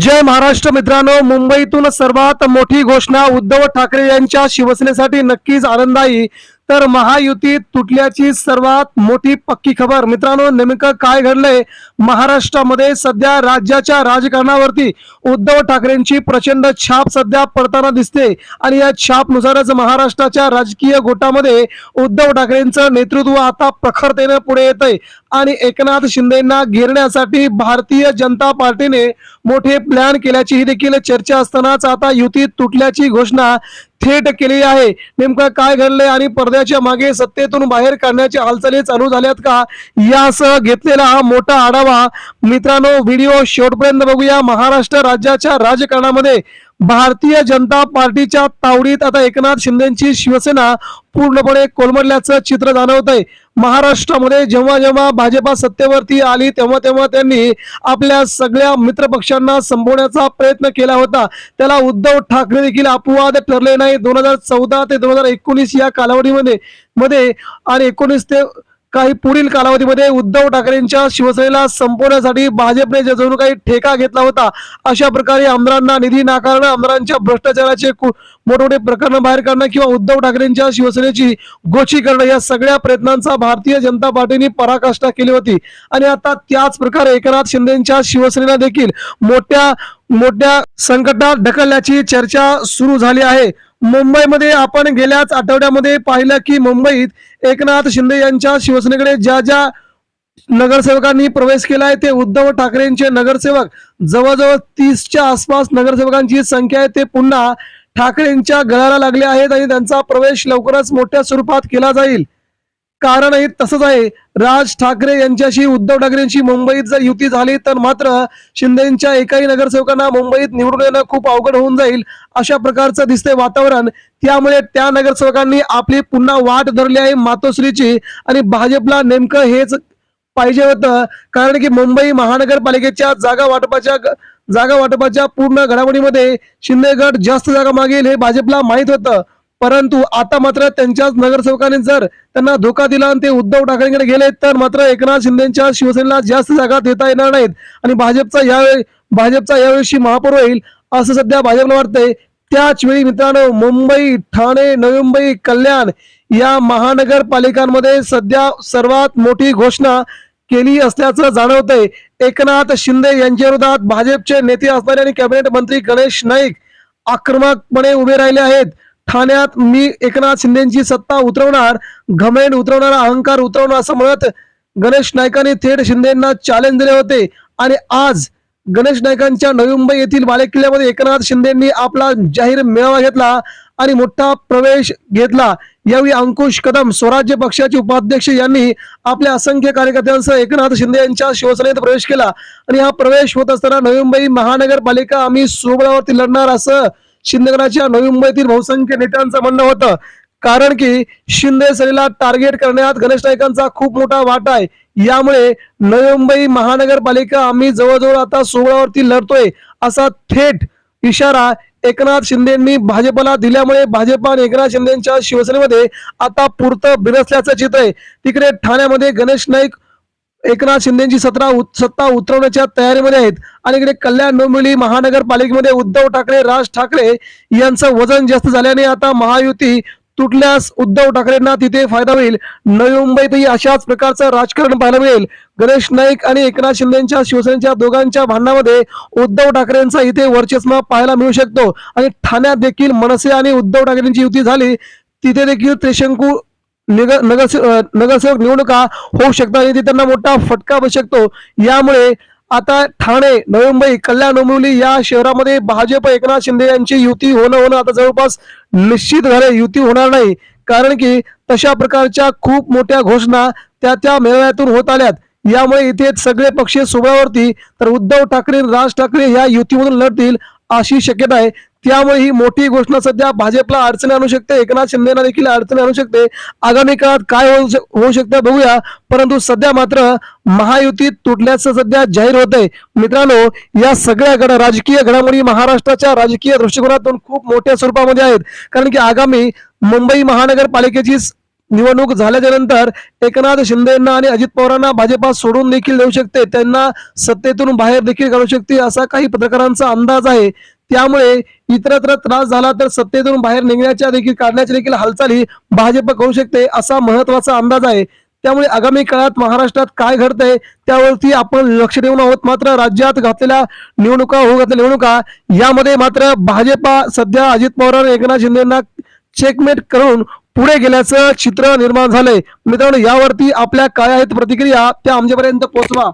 जय महाराष्ट्र मित्रांनो मुंबईतून सर्वात मोठी घोषणा उद्धव ठाकरे यांच्या शिवसेनेसाठी नक्कीच आनंददायी. तर महायुती तुटल्याची सर्वात मोठी पक्की खबर. मित्रांनो नेमकं काय घडलंय? महाराष्ट्रामध्ये सध्या राज्याच्या राजकारणावरती उद्धव ठाकरेंची प्रचंड छाप सध्या पडताना दिसते. आणि या छापनुसारच महाराष्ट्राच्या राजकीय गोटामध्ये उद्धव ठाकरेंचं नेतृत्व आता प्रखरतेने पुढे येत आहे आणि एकनाथ शिंदेना घेरण्यासाठी भारतीय जनता पार्टीने मोठे प्लॅन केल्याची ही देखील चर्चा असतानाच आता युती तुटल्याची घोषणा थेट केली आहे. नेमकं काय घडलंय आणि पडद्याच्या मागे सत्तेतून बाहेर काढण्याच्या हालचाली चालू झाल्यात का? यासह घेतलेला हा मोठा आढावा मित्रांनो व्हिडिओ शेवटपर्यंत बघूया. महाराष्ट्र राज्याच्या राजकारणामध्ये भारतीय जनता पार्टीच्या तावडीत आता एकनाथ शिंदेची शिवसेना पूर्णपणे कोलमडल्याचं चित्र जाणवत आहे महाराष्ट्रामध्ये जेव्हा जेव्हा भाजपा सत्तेवरती आली तेव्हा तेव्हा त्यांनी आपल्या सगळ्या मित्रपक्षांना संपवण्याचा प्रयत्न केला होता. त्याला उद्धव ठाकरे देखील अपवाद ठरले नाही दोन हजार चौदा ते दोन हजार एकोणीस या कालावधीमध्ये मध्ये आणि एकोणीस ते काही पुढील कालावधीमध्ये उद्धव ठाकरेंच्या शिवसेनेला संपवण्यासाठी भाजपने जणू काही ठेका घेतला होता. अशा प्रकारे आमदारांना निधी नाकारणं आमदारांच्या भ्रष्टाचाराचे मोठमोठे प्रकरण बाहेर काढणं किंवा उद्धव ठाकरेंच्या शिवसेनेची गोची करणं या सगळ्या प्रयत्नांचा भारतीय जनता पार्टीने पराकाष्ठा केली होती. आणि आता त्याच प्रकारे एकनाथ शिंदेच्या शिवसेनेला देखील मोठ्या मोठ्या संकटात ढकलल्याची चर्चा सुरू झाली आहे. मुंबईमध्ये आपण गेल्याच आठवड्यामध्ये पाहिलं की मुंबईत एकनाथ शिंदे यांच्या शिवसेनेकडे ज्या ज्या नगरसेवकांनी प्रवेश केला आहे ते उद्धव ठाकरेंचे नगरसेवक. जवळजवळ तीसच्या आसपास नगरसेवकांची संख्या आहे ते पुन्हा ठाकरेंच्या गळाला लागले आहेत आणि त्यांचा प्रवेश लवकरच मोठ्या स्वरूपात केला जाईल. कारणही तसंच आहे. राज ठाकरे यांच्याशी उद्धव ठाकरेंशी मुंबईत जर युती झाली तर मात्र शिंदेच्या एकाही नगरसेवकांना मुंबईत निवडून येणं खूप अवघड होऊन जाईल अशा प्रकारचं दिसतंय वातावरण. त्यामुळे त्या नगरसेवकांनी आपली पुन्हा वाट धरली आहे मातोश्रीची आणि भाजपला नेमकं हेच पाहिजे होतं. कारण की मुंबई महानगरपालिकेच्या जागा वाटपाच्या जागा वाटपाच्या पूर्ण घडामोडीमध्ये शिंदे गट जास्त जागा मागेल हे भाजपला माहीत होतं. परंतु आता मात्र त्यांच्याच नगरसेवकांनी जर त्यांना धोका दिला आणि ते उद्धव ठाकरेंकडे गेले तर मात्र एकनाथ शिंदेच्या शिवसेनेला जास्त जागा देता येणार नाहीत. आणि भाजपचा यावेळी भाजपचा यावेळी महापौर होईल असं सध्या भाजपला वाटतंय. त्याच वेळी मित्रांनो मुंबई ठाणे नवी मुंबई कल्याण या महानगरपालिकांमध्ये सध्या सर्वात मोठी घोषणा केली असल्याचं जाणवतंय. एकनाथ शिंदे यांच्या विरोधात भाजपचे नेते असणारे आणि कॅबिनेट मंत्री गणेश नाईक आक्रमकपणे उभे राहिले आहेत. ठाण्यात मी एकनाथ शिंदेची सत्ता उतरवणार घमेंड उतरवणार अहंकार उतरवणार असं म्हणत गणेश नायकांनी थेट शिंदेना चॅलेंज दिले होते. आणि आज गणेश नायकांच्या नवी मुंबई येथील बालेकिल्ल्यामध्ये एकनाथ शिंदेंनी आपला जाहीर मेळावा घेतला आणि मोठा प्रवेश घेतला. यावेळी अंकुश कदम स्वराज्य पक्षाचे उपाध्यक्ष यांनी आपल्या असंख्य कार्यकर्त्यांसह एकनाथ शिंदे यांच्या शिवसेनेत प्रवेश केला. आणि हा प्रवेश होत असताना नवी मुंबई महानगरपालिका आम्ही स्वबळावरती लढणार असं शिंदेगडाच्या नवी मुंबईतील बहुसंख्य नेत्यांचं म्हणणं होतं. कारण की शिंदे सेनेला टार्गेट करण्यात गणेश नाईकांचा खूप मोठा वाटा आहे. यामुळे नवी मुंबई महानगरपालिका आम्ही जवळजवळ आता सोहळ्यावरती लढतोय असा थेट इशारा एकनाथ शिंदेंनी भाजपला दिल्यामुळे भाजप आणि एकनाथ शिंदेच्या शिवसेनेमध्ये आता पुरतं बिनसल्याचं चित्र आहे. तिकडे ठाण्यामध्ये गणेश नाईक एकनाथ शिंदेची सत्ता सत्ता उतरवण्याच्या तयारीमध्ये आहेत. आणि इकडे कल्याण डोंबिवली महानगरपालिकेमध्ये उद्धव ठाकरे राज ठाकरे यांचं वजन जास्त झाल्याने आता महायुती तुटल्यास उद्धव ठाकरेंना तिथे फायदा होईल. नवी मुंबईतही अशाच प्रकारचं राजकारण पाहायला मिळेल. गणेश नाईक आणि एकनाथ शिंदेच्या शिवसेनेच्या दोघांच्या भांडणामध्ये उद्धव ठाकरेंचा इथे वर्चस्व पाहायला मिळू शकतो. आणि ठाण्यात देखील मनसे आणि उद्धव ठाकरेंची युती झाली. तिथे देखील त्रिशंकू निग- नगरसेवक निवडणुका होऊ शकतात आणि त्यांना मोठा फटका बसू शकतो. यामुळे आता ठाणे नवी मुंबई कल्याण डोंबिवली या शहरामध्ये भाजप एकनाथ शिंदे यांची युती होणं होणं आता जवळपास निश्चित झाले युती होणार नाही. कारण की तशा प्रकारच्या खूप मोठ्या घोषणा त्या त्या मेळाव्यातून होत आल्यात. यामुळे इथे सगळे पक्ष सोबळावरती तर उद्धव ठाकरे राज ठाकरे या युतीमधून लढतील अशी शक्यता आहे. त्यामुळे ही मोठी घोषणा सध्या भाजपला अडचणी आणू शकते. एकनाथ शिंदेना देखील अडचणी आणू शकते. आगामी काळात काय होऊ शक- होऊ शकतं बघूया. परंतु सध्या मात्र महायुतीत तुटल्याचं सध्या जाहीर होत आहे मित्रांनो या सगळ्या घड राजकीय घडामोडी महाराष्ट्राच्या राजकीय दृष्टिकोनातून खूप मोठ्या स्वरूपामध्ये आहेत. कारण की आगामी मुंबई महानगरपालिकेची निवडणूक झाल्याच्यानंतर एकनाथ शिंदेना आणि अजित पवारांना भाजपा सोडून देखील देऊ शकते. त्यांना सत्तेतून बाहेर देखील काढू शकते असा काही पत्रकारांचा अंदाज आहे. त्यामुळे इतरत्र त्रास झाला तर सत्तेतून बाहेर निघण्याच्या देखील काढण्याच्या देखील हालचाली भाजप करू शकते असा महत्त्वाचा अंदाज आहे. त्यामुळे आगामी काळात महाराष्ट्रात काय घडतंय त्यावरती आपण लक्ष ठेवून आहोत. मात्र राज्यात घातलेल्या निवडणुका होऊ घातलेल्या निवडणुका यामध्ये मात्र भाजपा सध्या अजित पवार आणि एकनाथ शिंदेना चेकमेट करून पुढे गेल्याचं चित्र निर्माण झालंय. मित्रांनो यावरती आपल्या काय आहेत प्रतिक्रिया त्या आमच्यापर्यंत पोहोचवा.